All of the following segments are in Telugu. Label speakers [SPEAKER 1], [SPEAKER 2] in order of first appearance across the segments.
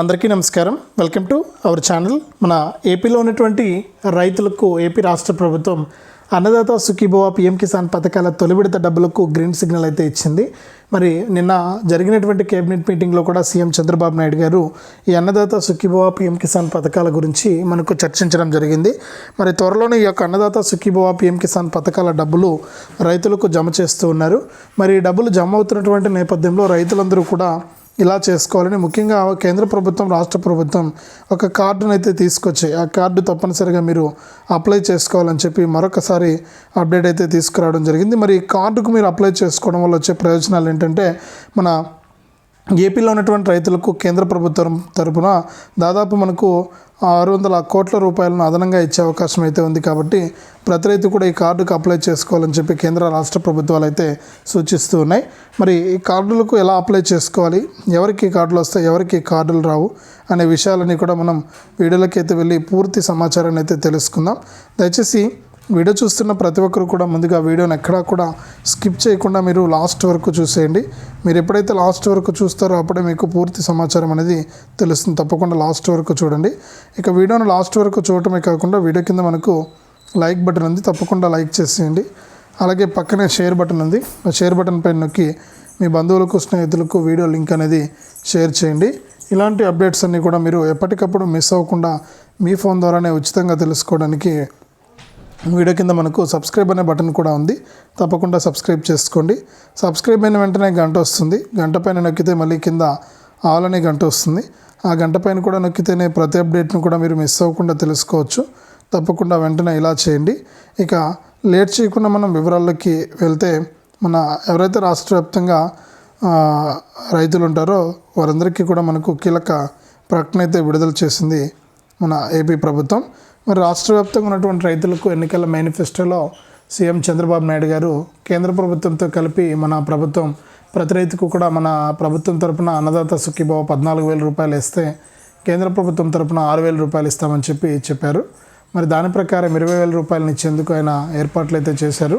[SPEAKER 1] అందరికీ నమస్కారం. Welcome to our channel. మన ఏపీలో ఉన్నటువంటి రైతులకు ఏపీ రాష్ట్ర ప్రభుత్వం అన్నదాత సుఖీభవ పిఎం కిసాన్ పథకాల తొలి విడత డబ్బులకు గ్రీన్ సిగ్నల్ అయితే ఇచ్చింది. మరి నిన్న జరిగినటువంటి కేబినెట్ మీటింగ్లో కూడా సీఎం చంద్రబాబు నాయుడు గారు ఈ అన్నదాత సుఖీభవ పిఎం కిసాన్ పథకాల గురించి మనకు చర్చించడం జరిగింది. మరి త్వరలోనే ఈ యొక్క అన్నదాత సుఖీభవ పిఎం కిసాన్ పథకాల డబ్బులు రైతులకు జమ చేస్తూ ఉన్నారు. మరి ఈ డబ్బులు జమ అవుతున్నటువంటి నేపథ్యంలో రైతులందరూ కూడా ఇలా చేసుకోవాలని ముఖ్యంగా కేంద్ర ప్రభుత్వం రాష్ట్ర ప్రభుత్వం ఒక కార్డును అయితే తీసుకొచ్చాయి. ఆ కార్డు తప్పనిసరిగా మీరు అప్లై చేసుకోవాలని చెప్పి మరొకసారి అప్డేట్ అయితే తీసుకురావడం జరిగింది. మరి ఈ కార్డుకు మీరు అప్లై చేసుకోవడం వల్ల వచ్చే ప్రయోజనాలు ఏంటంటే మన ఏపీలో ఉన్నటువంటి రైతులకు కేంద్ర ప్రభుత్వం తరపున దాదాపు మనకు ఆరు వందల కోట్ల రూపాయలను అదనంగా ఇచ్చే అవకాశం అయితే ఉంది కాబట్టి ప్రతి రైతు కూడా ఈ కార్డుకు అప్లై చేసుకోవాలని చెప్పి కేంద్ర రాష్ట్ర ప్రభుత్వాలు అయితే సూచిస్తూ ఉన్నాయి. మరి ఈ కార్డులకు ఎలా అప్లై చేసుకోవాలి? ఎవరికి కార్డులు వస్తాయి? ఎవరికి కార్డులు రావు? అనే విషయాలని కూడా మనం వీడియోలోకి అయితే వెళ్ళి పూర్తి సమాచారాన్ని అయితే తెలుసుకుందాం. దయచేసి వీడియో చూస్తున్న ప్రతి ఒక్కరు కూడా ముందుగా వీడియోని ఎక్కడా కూడా స్కిప్ చేయకుండా మీరు లాస్ట్ వరకు చూసేయండి. మీరు ఎప్పుడైతే లాస్ట్ వరకు చూస్తారో అప్పుడే మీకు పూర్తి సమాచారం అనేది తెలుస్తుంది. తప్పకుండా లాస్ట్ వరకు చూడండి. ఇక వీడియోను లాస్ట్ వరకు చూడటమే కాకుండా వీడియో కింద మనకు లైక్ బటన్ ఉంది. తప్పకుండా లైక్ చేసేయండి. అలాగే పక్కనే షేర్ బటన్ ఉంది. ఆ షేర్ బటన్ పైన నొక్కి మీ బంధువులకు స్నేహితులకు వీడియో లింక్ అనేది షేర్ చేయండి. ఇలాంటి అప్డేట్స్ అన్నీ కూడా మీరు ఎప్పటికప్పుడు మిస్ అవ్వకుండా మీ ఫోన్ ద్వారానే ఉచితంగా తెలుసుకోవడానికి వీడియో కింద మనకు సబ్స్క్రైబ్ అనే బటన్ కూడా ఉంది. తప్పకుండా సబ్స్క్రైబ్ చేసుకోండి. సబ్స్క్రైబ్ అయిన వెంటనే గంట వస్తుంది. గంట పైన నొక్కితే మళ్ళీ కింద ఆల్ అనే గంట వస్తుంది. ఆ గంట పైన కూడా నొక్కితేనే ప్రతి అప్డేట్ను కూడా మీరు మిస్ అవ్వకుండా తెలుసుకోవచ్చు. తప్పకుండా వెంటనే ఇలా చేయండి. ఇక లేట్ చేయకుండా మనం వివరాల్లోకి వెళ్తే మన ఎవరైతే రాష్ట్ర వ్యాప్తంగా రైతులు ఉంటారో వారందరికీ కూడా మనకు కీలక ప్రకటన అయితే విడుదల చేసింది మన ఏపీ ప్రభుత్వం. మరి రాష్ట్ర వ్యాప్తంగా ఉన్నటువంటి రైతులకు ఎన్నికల మేనిఫెస్టోలో సీఎం చంద్రబాబు నాయుడు గారు కేంద్ర ప్రభుత్వంతో కలిపి మన ప్రభుత్వం ప్రతి రైతుకు కూడా మన ప్రభుత్వం తరపున అన్నదాత సుఖీభావ పద్నాలుగు వేల రూపాయలు ఇస్తే కేంద్ర ప్రభుత్వం తరపున ఆరు వేల రూపాయలు ఇస్తామని చెప్పి చెప్పారు. మరి దాని ప్రకారం ఇరవై వేల రూపాయలను ఇచ్చేందుకు ఆయన ఏర్పాట్లు అయితే చేశారు.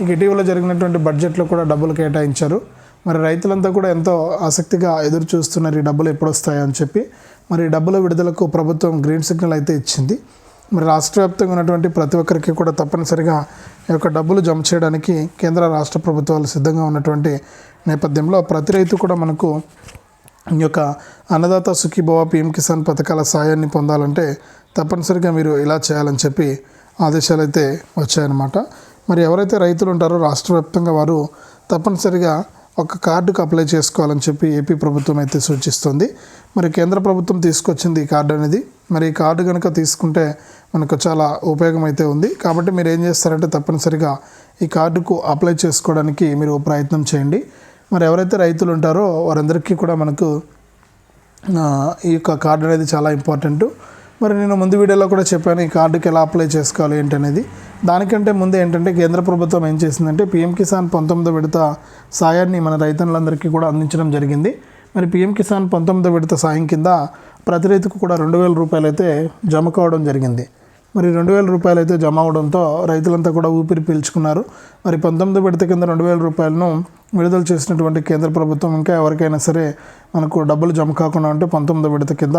[SPEAKER 1] ఇక ఇటీవల జరిగినటువంటి బడ్జెట్లో కూడా డబ్బులు కేటాయించారు. మరి రైతులంతా కూడా ఎంతో ఆసక్తిగా ఎదురు చూస్తున్నారు ఈ డబ్బులు ఎప్పుడు వస్తాయని చెప్పి. మరి డబ్బుల విడుదలకు ప్రభుత్వం గ్రీన్ సిగ్నల్ అయితే ఇచ్చింది. మరి రాష్ట్ర వ్యాప్తంగా ఉన్నటువంటి ప్రతి ఒక్కరికి కూడా తప్పనిసరిగా ఈ యొక్క డబ్బులు జమ చేయడానికి కేంద్ర రాష్ట్ర ప్రభుత్వాలు సిద్ధంగా ఉన్నటువంటి నేపథ్యంలో ప్రతి రైతు కూడా మనకు ఈ యొక్క అన్నదాత సుఖీభవ పిఎం కిసాన్ పథకాల సాయాన్ని పొందాలంటే తప్పనిసరిగా మీరు ఇలా చేయాలని చెప్పి ఆదేశాలు అయితే వచ్చాయన్నమాట. మరి ఎవరైతే రైతులు ఉంటారో రాష్ట్ర వ్యాప్తంగా వారు తప్పనిసరిగా ఒక కార్డుకు అప్లై చేసుకోవాలని చెప్పి ఏపీ ప్రభుత్వం అయితే సూచిస్తుంది. మరి కేంద్ర ప్రభుత్వం తీసుకొచ్చింది ఈ కార్డు అనేది. మరి ఈ కార్డు కనుక తీసుకుంటే మనకు చాలా ఉపయోగం అయితే ఉంది. కాబట్టి మీరు ఏం చేస్తారంటే తప్పనిసరిగా ఈ కార్డుకు అప్లై చేసుకోవడానికి మీరు ప్రయత్నం చేయండి. మరి ఎవరైతే రైతులు ఉంటారో వారందరికీ కూడా మనకు ఈ యొక్క కార్డు అనేది చాలా ఇంపార్టెంట్. మరి నేను ముందు వీడియోలో కూడా చెప్పాను ఈ కార్డుకి ఎలా అప్లై చేసుకోవాలి ఏంటనేది దానికంటే ముందు ఏంటంటే కేంద్ర ప్రభుత్వం ఏం చేసిందంటే పిఎం కిసాన్ పంతొమ్మిదో విడత సాయాన్ని మన రైతులందరికీ కూడా అందించడం జరిగింది. మరి పిఎం కిసాన్ పంతొమ్మిదో విడత సాయం కింద ప్రతి రైతుకు కూడా రెండు వేల రూపాయలు అయితే జమ కావడం జరిగింది. మరి రెండు వేల రూపాయలు అయితే జమ అవడంతో రైతులంతా కూడా ఊపిరి పీల్చుకున్నారు. మరి పంతొమ్మిది విడత కింద రెండు వేల రూపాయలను విడుదల చేసినటువంటి కేంద్ర ప్రభుత్వం ఇంకా ఎవరికైనా సరే మనకు డబ్బులు జమ కాకుండా ఉంటే పంతొమ్మిది విడత కింద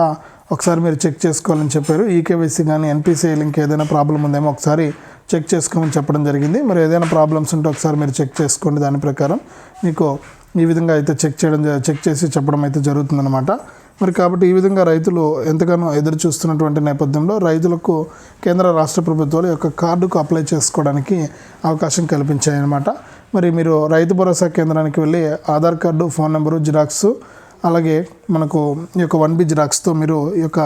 [SPEAKER 1] ఒకసారి మీరు చెక్ చేసుకోవాలని చెప్పారు. ఈకేవైసీ కానీ ఎన్పిసిఐ లింక్ ఏదైనా ప్రాబ్లం ఉందేమో ఒకసారి చెక్ చేసుకోమని చెప్పడం జరిగింది. మరి ఏదైనా ప్రాబ్లమ్స్ ఉంటే ఒకసారి మీరు చెక్ చేసుకోండి దాని ప్రకారం. మీకు ఈ విధంగా అయితే చెక్ చేయడం జ- చెక్ చేసి చెప్పడం అయితే జరుగుతుందన్నమాట. మరి కాబట్టి ఈ విధంగా రైతులు ఎంతగానో ఎదురు చూస్తున్నటువంటి నేపథ్యంలో రైతులకు కేంద్ర రాష్ట్ర ప్రభుత్వాలు ఈ యొక్క కార్డుకు అప్లై చేసుకోవడానికి అవకాశం కల్పించాయన్నమాట. మరి మీరు రైతు భరోసా కేంద్రానికి వెళ్ళి Aadhaar card phone number xerox అలాగే మనకు ఈ యొక్క వన్ బి జిరాక్స్తో మీరు ఈ యొక్క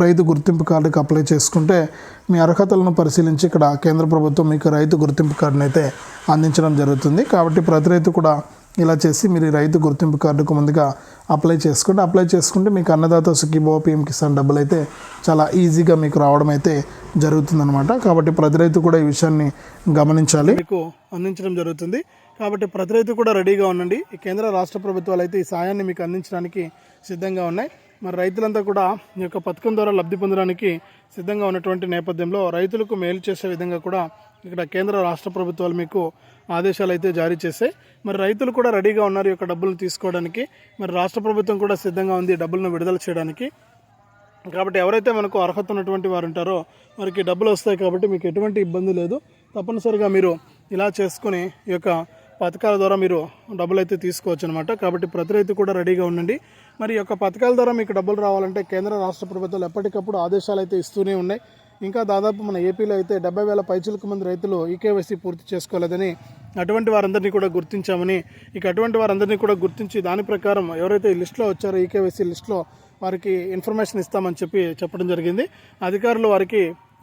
[SPEAKER 1] రైతు గుర్తింపు కార్డుకి అప్లై చేసుకుంటే మీ అర్హతలను పరిశీలించి ఇక్కడ కేంద్ర ప్రభుత్వం మీకు రైతు గుర్తింపు కార్డుని అయితే అందించడం జరుగుతుంది. కాబట్టి ప్రతి రైతు కూడా ఇలా చేసి మీరు రైతు గుర్తింపు కార్డుకు ముందుగా అప్లై చేసుకుంటే అప్లై చేసుకుంటే మీకు అన్నదాత సుఖీభవ పిఎం కిసాన్ డబ్బులు అయితే చాలా ఈజీగా మీకు రావడం అయితే జరుగుతుందన్నమాట. కాబట్టి ప్రతి రైతు కూడా ఈ విషయాన్ని గమనించాలి. మీకు అందించడం జరుగుతుంది. కాబట్టి ప్రతి రైతు కూడా రెడీగా ఉండండి. ఈ కేంద్ర రాష్ట్ర ప్రభుత్వాలు అయితే ఈ సాయాన్ని మీకు అందించడానికి సిద్ధంగా ఉన్నాయి. మరి రైతులంతా కూడా ఈ యొక్క పథకం ద్వారా లబ్ధి పొందడానికి సిద్ధంగా ఉన్నటువంటి నేపథ్యంలో రైతులకు మేలు చేసే విధంగా కూడా ఇక్కడ కేంద్ర రాష్ట్ర ప్రభుత్వాలు మీకు ఆదేశాలు అయితే జారీ చేశాయి. మరి రైతులు కూడా రెడీగా ఉన్నారు ఈ యొక్క డబ్బులు తీసుకోవడానికి. మరి రాష్ట్ర ప్రభుత్వం కూడా సిద్ధంగా ఉంది డబ్బులను విడుదల చేయడానికి. కాబట్టి ఎవరైతే మనకు అర్హత ఉన్నటువంటి వారు ఉంటారో వారికి డబ్బులు వస్తాయి కాబట్టి మీకు ఎటువంటి ఇబ్బంది లేదు. తప్పనిసరిగా మీరు ఇలా చేసుకుని ఈ యొక్క పథకాల ద్వారా మీరు డబ్బులు అయితే తీసుకోవచ్చు అనమాట కాబట్టి ప్రతి రైతు కూడా రెడీగా ఉండండి. మరి ఈ యొక్క పథకాల ద్వారా మీకు డబ్బులు రావాలంటే కేంద్ర రాష్ట్ర ప్రభుత్వాలు ఎప్పటికప్పుడు ఆదేశాలు అయితే ఇస్తూనే ఉన్నాయి. ఇంకా దాదాపు మన ఏపీలో అయితే డెబ్బై వేల పైచులకు మంది రైతులు ఈకేవైసీ పూర్తి చేసుకోలేదని అటువంటి వారందరినీ కూడా గుర్తించామని ఇక అటువంటి వారందరినీ కూడా గుర్తించి దాని ప్రకారం ఎవరైతే లిస్ట్లో లిస్టులో వచ్చారో ఈకేవైసీ లిస్టులో వారికి ఇన్ఫర్మేషన్ ఇస్తామని చెప్పి చెప్పడం జరిగింది. అధికారులు వారికి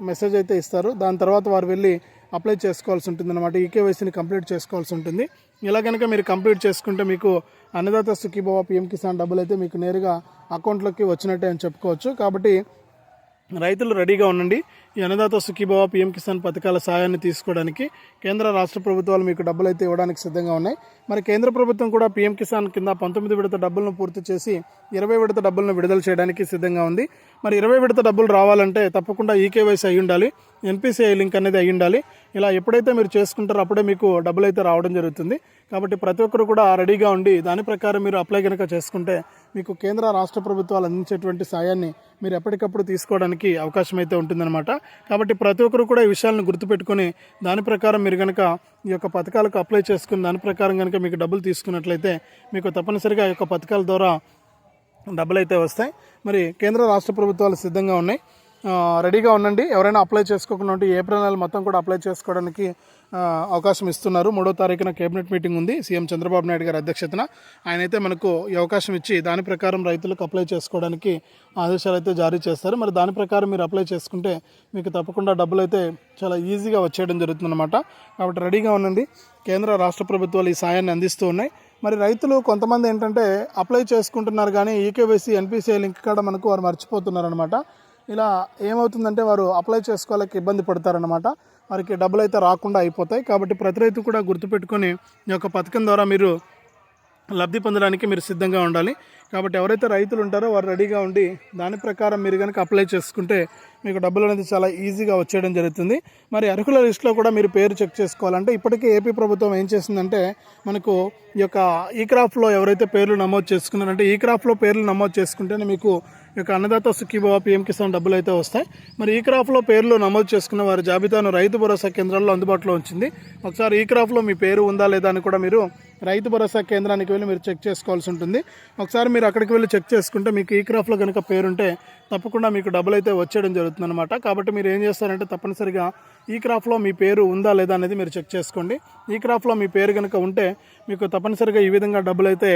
[SPEAKER 1] మెసేజ్ అయితే ఇస్తారు. దాని తర్వాత వారు వెళ్ళి అప్లై చేసుకోవాల్సి ఉంటుంది అనమాట ఈకేవైసీని కంప్లీట్ చేసుకోవాల్సి ఉంటుంది. ఇలా కనుక మీరు కంప్లీట్ చేసుకుంటే మీకు అన్నదాత సుఖీభవ పిఎం కిసాన్ డబ్బులు అయితే మీకు నేరుగా అకౌంట్లోకి వచ్చినట్టే అని చెప్పుకోవచ్చు. కాబట్టి రైతులు రెడీగా ఉండండి. ఈ అన్నదాత సుఖీభవ పిఎం కిసాన్ పథకాల సాయాన్ని తీసుకోవడానికి కేంద్ర రాష్ట్ర ప్రభుత్వాలు మీకు డబ్బులు అయితే ఇవ్వడానికి సిద్ధంగా ఉన్నాయి. మరి కేంద్ర ప్రభుత్వం కూడా పిఎం కిసాన్ కింద పంతొమ్మిది విడత డబ్బులను పూర్తి చేసి ఇరవై విడత డబ్బులను విడుదల చేయడానికి సిద్ధంగా ఉంది. మరి ఇరవై విడత డబ్బులు రావాలంటే తప్పకుండా ఈకేవైసీ అయి ఉండాలి ఎన్పిసిఐ లింక్ అనేది అయి ఉండాలి. ఇలా ఎప్పుడైతే మీరు చేసుకుంటారో అప్పుడే మీకు డబ్బులు అయితే రావడం జరుగుతుంది. కాబట్టి ప్రతి ఒక్కరు కూడా రెడీగా ఉండి దాని ప్రకారం మీరు అప్లై కనుక చేసుకుంటే మీకు కేంద్ర రాష్ట్ర ప్రభుత్వాలు అందించేటువంటి సాయాన్ని మీరు ఎప్పటికప్పుడు తీసుకోవడానికి అవకాశం అయితే ఉంటుందన్నమాట. కాబట్టి ప్రతి ఒక్కరు కూడా ఈ విషయాలను గుర్తుపెట్టుకొని దాని ప్రకారం మీరు కనుక ఈ యొక్క పథకాలకు అప్లై చేసుకుని దాని ప్రకారం కనుక మీకు డబ్బులు తీసుకున్నట్లయితే మీకు తప్పనిసరిగా ఈ యొక్క పథకాల ద్వారా డబ్బులు అయితే వస్తాయి. మరి కేంద్ర రాష్ట్ర ప్రభుత్వాలు సిద్ధంగా ఉన్నాయి. రెడీగా ఉండండి. ఎవరైనా అప్లై చేసుకోకుండా ఉంటే ఏప్రిల్ నెల మొత్తం కూడా అప్లై చేసుకోవడానికి అవకాశం ఇస్తున్నారు. మూడో తారీఖున కేబినెట్ మీటింగ్ ఉంది. సీఎం చంద్రబాబు నాయుడు గారి అధ్యక్షతన. ఆయన అయితే మనకు ఈ అవకాశం ఇచ్చి దాని ప్రకారం రైతులకు అప్లై చేసుకోవడానికి ఆదేశాలు అయితే జారీ చేస్తారు. మరి దాని ప్రకారం మీరు అప్లై చేసుకుంటే మీకు తప్పకుండా డబ్బులు అయితే చాలా ఈజీగా వచ్చేయడం జరుగుతుందన్నమాట. కాబట్టి రెడీగా ఉండండి. కేంద్ర రాష్ట్ర ప్రభుత్వాలు ఈ సాయాన్ని అందిస్తూ ఉన్నాయి. మరి రైతులు కొంతమంది ఏంటంటే అప్లై చేసుకుంటున్నారు కానీ ఈకేవైసీ ఎన్పిసిఐ లింక్ కాడ మనకు వారు మర్చిపోతున్నారు అనమాట ఇలా ఏమవుతుందంటే వారు అప్లై చేసుకోవాలకి ఇబ్బంది పడతారనమాట వారికి డబ్బులు అయితే రాకుండా అయిపోతాయి. కాబట్టి ప్రతి రైతు కూడా గుర్తుపెట్టుకొని ఈ యొక్క పథకం ద్వారా మీరు లబ్ధి పొందడానికి మీరు సిద్ధంగా ఉండాలి. కాబట్టి ఎవరైతే రైతులు ఉంటారో వారు రెడీగా ఉండి దాని ప్రకారం మీరు కనుక అప్లై చేసుకుంటే మీకు డబ్బులు అనేది చాలా ఈజీగా వచ్చేయడం జరుగుతుంది. మరి అర్హుల లిస్టులో కూడా మీరు పేరు చెక్ చేసుకోవాలంటే ఇప్పటికే ఏపీ ప్రభుత్వం ఏం చేసిందంటే మనకు ఈ యొక్క ఈ క్రాఫ్ట్లో ఎవరైతే పేర్లు నమోదు చేసుకున్నారంటే ఈ క్రాఫ్ట్లో పేర్లు నమోదు చేసుకుంటేనే మీకు యొక్క అన్నదాత సుఖీభవ పిఎం కిసాన్ డబ్బులు అయితే వస్తాయి. మరి ఈ క్రాఫ్లో పేర్లు నమోదు చేసుకున్న వారి జాబితాను రైతు భరోసా కేంద్రాల్లో అందుబాటులో ఉంచింది. ఒకసారి ఈ క్రాఫ్లో మీ పేరు ఉందా లేదా అని కూడా మీరు రైతు భరోసా కేంద్రానికి వెళ్ళి మీరు చెక్ చేసుకోవాల్సి ఉంటుంది. ఒకసారి మీరు అక్కడికి వెళ్ళి చెక్ చేసుకుంటే మీకు ఈ క్రాఫ్లో కనుక పేరుంటే తప్పకుండా మీకు డబ్బులు అయితే వచ్చేయడం జరుగుతుంది అనమాట కాబట్టి మీరు ఏం చేస్తారంటే తప్పనిసరిగా ఈ క్రాఫ్లో మీ పేరు ఉందా లేదా అనేది మీరు చెక్ చేసుకోండి. ఈ క్రాఫ్లో మీ పేరు కనుక ఉంటే మీకు తప్పనిసరిగా ఈ విధంగా డబ్బులు అయితే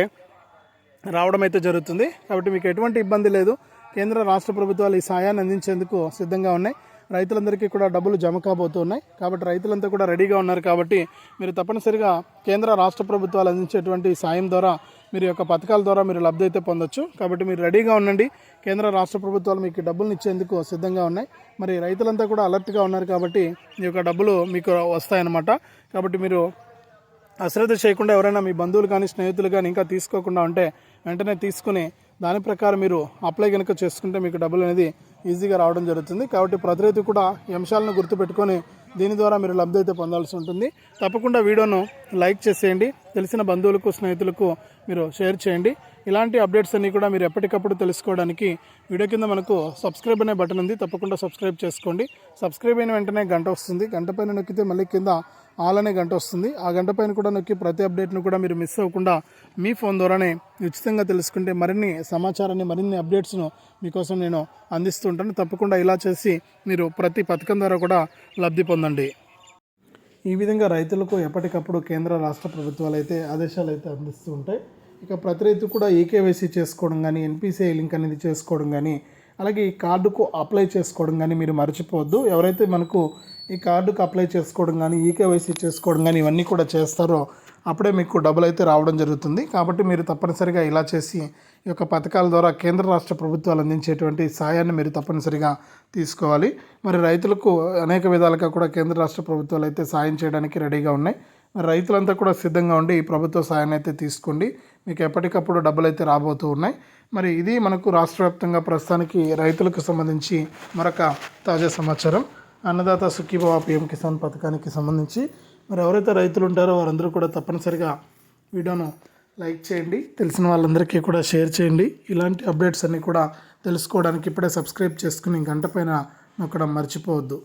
[SPEAKER 1] రావడం అయితే జరుగుతుంది. కాబట్టి మీకు ఎటువంటి ఇబ్బంది లేదు. కేంద్ర రాష్ట్ర ప్రభుత్వాలు ఈ సాయాన్ని అందించేందుకు సిద్ధంగా ఉన్నాయి. రైతులందరికీ కూడా డబ్బులు జమ కాబోతున్నాయి. కాబట్టి రైతులంతా కూడా రెడీగా ఉన్నారు. కాబట్టి మీరు తప్పనిసరిగా కేంద్ర రాష్ట్ర ప్రభుత్వాలు అందించేటువంటి సాయం ద్వారా మీరు యొక్క పథకాల ద్వారా మీరు లబ్ధి అయితే పొందొచ్చు. కాబట్టి మీరు రెడీగా ఉండండి. కేంద్ర రాష్ట్ర ప్రభుత్వాలు మీకు డబ్బులు ఇచ్చేందుకు సిద్ధంగా ఉన్నాయి. మరి రైతులంతా కూడా అలర్ట్గా ఉన్నారు కాబట్టి ఈ యొక్క డబ్బులు మీకు వస్తాయన్నమాట. కాబట్టి మీరు అశ్రద్ధ చేయకుండా ఎవరైనా మీ బంధువులు కానీ స్నేహితులు కానీ ఇంకా తీసుకోకుండా ఉంటే వెంటనే తీసుకుని దాని ప్రకారం మీరు అప్లై కనుక చేసుకుంటే మీకు డబ్బులు అనేది ఈజీగా రావడం జరుగుతుంది. కాబట్టి ప్రతి రైతు కూడా ఈ అంశాలను గుర్తుపెట్టుకొని దీని ద్వారా మీరు లబ్ధి అయితే పొందాల్సి ఉంటుంది. తప్పకుండా వీడియోను లైక్ చేసేయండి. తెలిసిన బంధువులకు స్నేహితులకు మీరు షేర్ చేయండి. ఇలాంటి అప్డేట్స్ అన్నీ కూడా మీరు ఎప్పటికప్పుడు తెలుసుకోవడానికి వీడియో కింద మనకు సబ్స్క్రైబ్ అనే బటన్ ఉంది. తప్పకుండా సబ్స్క్రైబ్ చేసుకోండి. సబ్స్క్రైబ్ అయిన వెంటనే గంట వస్తుంది. గంట పైన నొక్కితే మళ్ళీ కింద ఆల్ అనే గంట వస్తుంది. ఆ గంట పైన కూడా నొక్కి ప్రతి అప్డేట్ను కూడా మీరు మిస్ అవ్వకుండా మీ ఫోన్ ద్వారానే ఉచితంగా తెలుసుకుంటే మరిన్ని సమాచారాన్ని మరిన్ని అప్డేట్స్ను మీకోసం నేను అందిస్తుంటాను తప్పకుండా ఇలా చేసి మీరు ప్రతి పథకం ద్వారా కూడా లబ్ధి పొందండి. ఈ విధంగా రైతులకు ఎప్పటికప్పుడు కేంద్ర రాష్ట్ర ప్రభుత్వాలు అయితే ఆదేశాలు అయితే అందిస్తూ ఉంటాయి. ఇక ప్రతి రైతు కూడా ఈకేవైసీ చేసుకోవడం కానీ ఎన్పిసిఐ లింక్ అనేది చేసుకోవడం కానీ అలాగే ఈ కార్డుకు అప్లై చేసుకోవడం కానీ మీరు మర్చిపోవద్దు. ఎవరైతే మనకు ఈ కార్డుకు అప్లై చేసుకోవడం కానీ ఈకేవైసీ చేసుకోవడం కానీ ఇవన్నీ కూడా చేస్తారో అప్పుడే మీకు డబ్బులు అయితే రావడం జరుగుతుంది. కాబట్టి మీరు తప్పనిసరిగా ఇలా చేసి ఈ యొక్క పథకాల ద్వారా కేంద్ర రాష్ట్ర ప్రభుత్వాలు అందించేటువంటి సాయాన్ని మీరు తప్పనిసరిగా తీసుకోవాలి. మరి రైతులకు అనేక విధాలుగా కూడా కేంద్ర రాష్ట్ర ప్రభుత్వాలు అయితే సాయం చేయడానికి రెడీగా ఉన్నాయి. మరి రైతులంతా కూడా సిద్ధంగా ఉండి ఈ ప్రభుత్వ సాయాన్ని అయితే తీసుకోండి. మీకు ఎప్పటికప్పుడు డబ్బులు అయితే రాబోతూ ఉన్నాయి. మరి ఇది మనకు రాష్ట్ర వ్యాప్తంగా ప్రస్తుతానికి రైతులకు సంబంధించి మరొక తాజా సమాచారం. అన్నదాత సుఖీభావ పిఎం కిసాన్ పథకానికి సంబంధించి మరి ఎవరైతే రైతులు ఉంటారో వారందరూ కూడా తప్పనిసరిగా వీడియోను లైక్ చేయండి. తెలిసిన వాళ్ళందరికీ కూడా షేర్ చేయండి. ఇలాంటి అప్డేట్స్ అన్నీ కూడా తెలుసుకోవడానికి ఇప్పుడే సబ్స్క్రైబ్ చేసుకుని గంట పైన నొక్కడం మర్చిపోవద్దు.